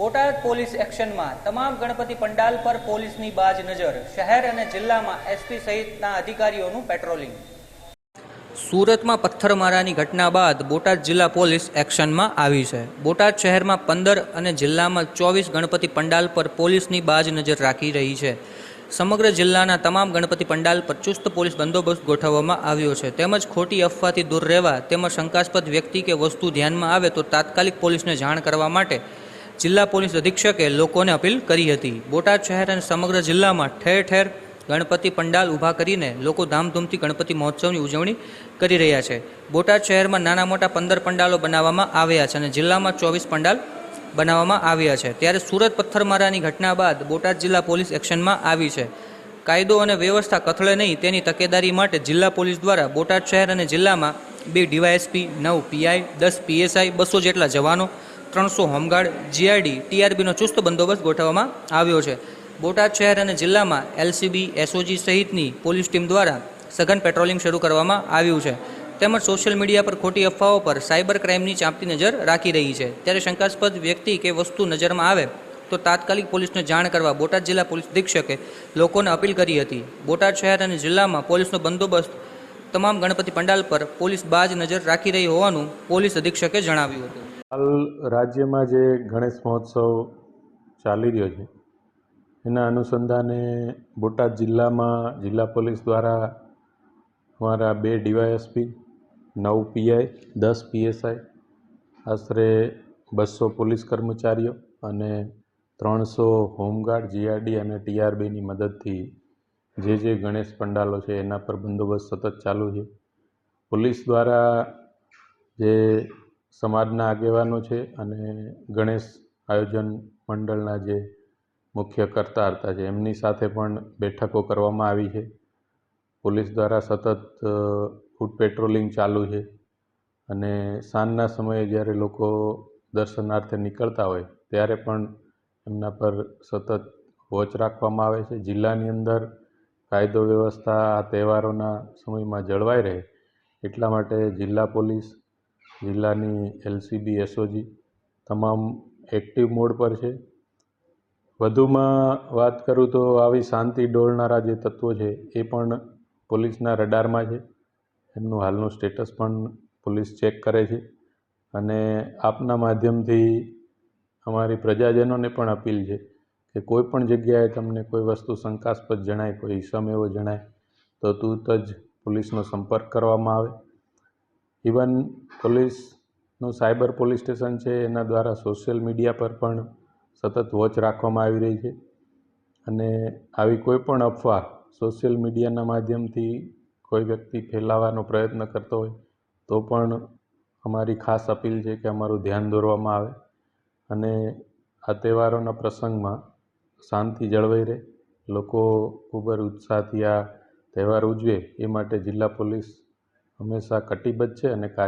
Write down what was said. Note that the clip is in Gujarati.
બોટાદ પોલીસ એક્શનમાં તમામ ગણપતિ પંડાલ પર પોલીસની બાજ નજર, શહેર અને જિલ્લામાં એસપી સહિતના અધિકારીઓનું પેટ્રોલિંગ. સુરતમાં પથ્થરમારાની ઘટના બાદ બોટાદ જિલ્લા પોલીસ એક્શનમાં આવી છે. બોટાદ શહેરમાં પંદર અને જિલ્લામાં ચોવીસ ગણપતિ પંડાલ પર પોલીસની બાજ નજર રાખી રહી છે. સમગ્ર જિલ્લાના તમામ ગણપતિ પંડાલ પર ચુસ્ત પોલીસ બંદોબસ્ત ગોઠવવામાં આવ્યો છે. તેમજ ખોટી અફવાથી દૂર રહેવા તેમજ શંકાસ્પદ વ્યક્તિ કે વસ્તુ ધ્યાનમાં આવે તો તાત્કાલિક પોલીસને જાણ કરવા માટે જિલ્લા પોલીસ અધિક્ષકે લોકોને અપીલ કરી હતી. બોટાદ શહેર અને સમગ્ર જિલ્લામાં ઠેર ઠેર ગણપતિ પંડાલ ઊભા કરીને લોકો ધામધૂમથી ગણપતિ મહોત્સવની ઉજવણી કરી રહ્યા છે. બોટાદ શહેરમાં નાના મોટા પંદર પંડાલો બનાવવામાં આવ્યા છે અને જિલ્લામાં ચોવીસ પંડાલ બનાવવામાં આવ્યા છે. ત્યારે સુરત પથ્થરમારાની ઘટના બાદ બોટાદ જિલ્લા પોલીસ એક્શનમાં આવી છે. કાયદો અને વ્યવસ્થા કથળે નહીં, તેની તકેદારી માટે જિલ્લા પોલીસ દ્વારા બોટાદ શહેર અને જિલ્લામાં બે ડીવાયએસપી, નવ પીઆઈ, દસ પીએસઆઈ, બસો જેટલા જવાનો ત્રણસો હોમગાર્ડ જીઆરડી ટીઆરબીનો ચુસ્ત બંદોબસ્ત ગોઠવવામાં આવ્યો છે. બોટાદ શહેર અને જિલ્લામાં એલસીબી એસઓજી સહિતની પોલીસ ટીમ દ્વારા સઘન પેટ્રોલિંગ શરૂ કરવામાં આવ્યું છે. તેમજ સોશિયલ મીડિયા પર ખોટી અફવાઓ પર સાયબર ક્રાઇમની ચાંપતી નજર રાખી રહી છે. ત્યારે શંકાસ્પદ વ્યક્તિ કે વસ્તુ નજરમાં આવે તો તાત્કાલિક પોલીસને જાણ કરવા બોટાદ જિલ્લા પોલીસ અધિક્ષકે લોકોને અપીલ કરી હતી. બોટાદ શહેર અને જિલ્લામાં પોલીસનો બંદોબસ્ત તમામ ગણપતિ પંડાલ પર પોલીસ બાજ નજર રાખી રહી હોવાનું પોલીસ અધિક્ષકે જણાવ્યું હતું. હાલ રાજ્યમાં જે ગણેશ મહોત્સવ ચાલી રહ્યો છે, એના અનુસંધાને બોટાદ જિલ્લામાં જિલ્લા પોલીસ દ્વારા અમારા બે ડીવાયએસપી, નવ પીઆઈ, દસ પીએસઆઈ, આશરે બસો પોલીસ કર્મચારીઓ અને ત્રણસો હોમગાર્ડ, જીઆરડી અને ટીઆરબીની મદદથી જે જે ગણેશ પંડાલો છે, એના પર બંદોબસ્ત સતત ચાલુ છે. પોલીસ દ્વારા જે સમાજના આગેવાનો છે અને ગણેશ આયોજન મંડળના જે મુખ્ય કરતા હતા છે, એમની સાથે પણ બેઠકો કરવામાં આવી છે. પોલીસ દ્વારા સતત ફૂટ પેટ્રોલિંગ ચાલુ છે અને સાંજના સમયે જ્યારે લોકો દર્શનાર્થે નીકળતા હોય, ત્યારે પણ એમના પર સતત વોચ રાખવામાં આવે છે. જિલ્લાની અંદર કાયદો વ્યવસ્થા આ તહેવારોના સમયમાં જળવાઈ રહે એટલા માટે જિલ્લા પોલીસ, જિલ્લાની એલસીબી, એસઓજી તમામ એક્ટિવ મોડ પર છે. વધુમાં વાત કરું તો આવી શાંતિ ડોળનારા જે તત્વો છે એ પણ પોલીસના રડારમાં છે. એમનું હાલનું સ્ટેટસ પણ પોલીસ ચેક કરે છે અને આપના માધ્યમથી અમારી પ્રજાજનોને પણ અપીલ છે કે કોઈ પણ જગ્યાએ તમને કોઈ વસ્તુ શંકાસ્પદ જણાય, કોઈ ઈસમ એવો જણાય, તો તુરત જ પોલીસનો સંપર્ક કરવામાં આવે. ઇવન પોલીસનું સાયબર પોલીસ સ્ટેશન છે, એના દ્વારા સોશિયલ મીડિયા પર પણ સતત વોચ રાખવામાં આવી રહી છે. અને આવી કોઈ પણ અફવા સોશિયલ મીડિયાના માધ્યમથી કોઈ વ્યક્તિ ફેલાવવાનો પ્રયત્ન કરતો હોય, તો પણ અમારી ખાસ અપીલ છે કે અમારું ધ્યાન દોરવામાં આવે. અને આ તહેવારોના પ્રસંગમાં શાંતિ જળવાઈ રહે. લોકો ખૂબ જ ઉત્સાહથી આ તહેવાર ઉજવે એ માટે જિલ્લા પોલીસ હંમેશા કટિબદ્ધ છે અને કાર્ય